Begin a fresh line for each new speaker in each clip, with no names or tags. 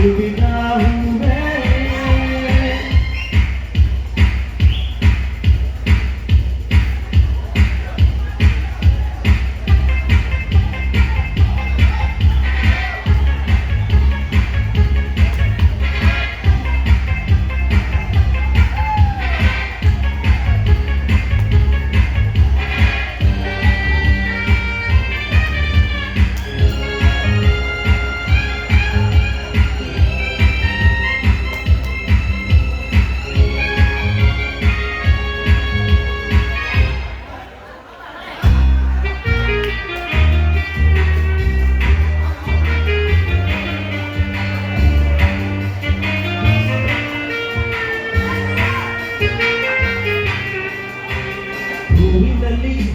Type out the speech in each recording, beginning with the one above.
you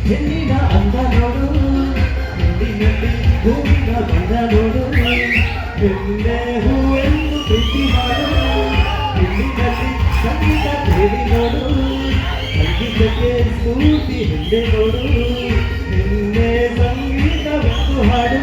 ಹೆಣ್ಣಿನ ಅಂದ ನೋಡು ಹೆಣ್ಣಿನಲ್ಲಿ ಹೂವಿನ ಬಂದ ನೋಡು ಹೆಣ್ಣೆ ಹೂವೆಂದು ಪ್ರೀತಿ ಮಾಡು ಹೆಣ್ಣಿನಲ್ಲಿ ಸಂಗೀತ ಕೇಳಿ ನೋಡು ಸಂಗೀತಕ್ಕೆ ಸ್ಫೂರ್ತಿ ಹೆಣ್ಣೆ ನೋಡು ಹೆಣ್ಣೆ ಸಂಗೀತವೆಂದು ಹಾಡು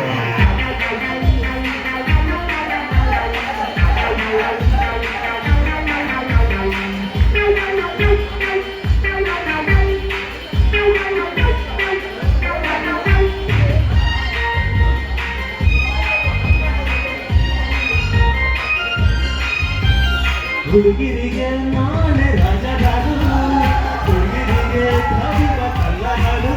ಹುಡುಗಿರಿಗೆ ನಾನೇ ರಾಜಗಾರು ಹುಡುಗಿರಿಗೆ ಕವಿಗ ಕಲ್ಲಗಳು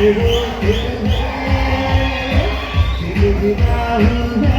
Thank you.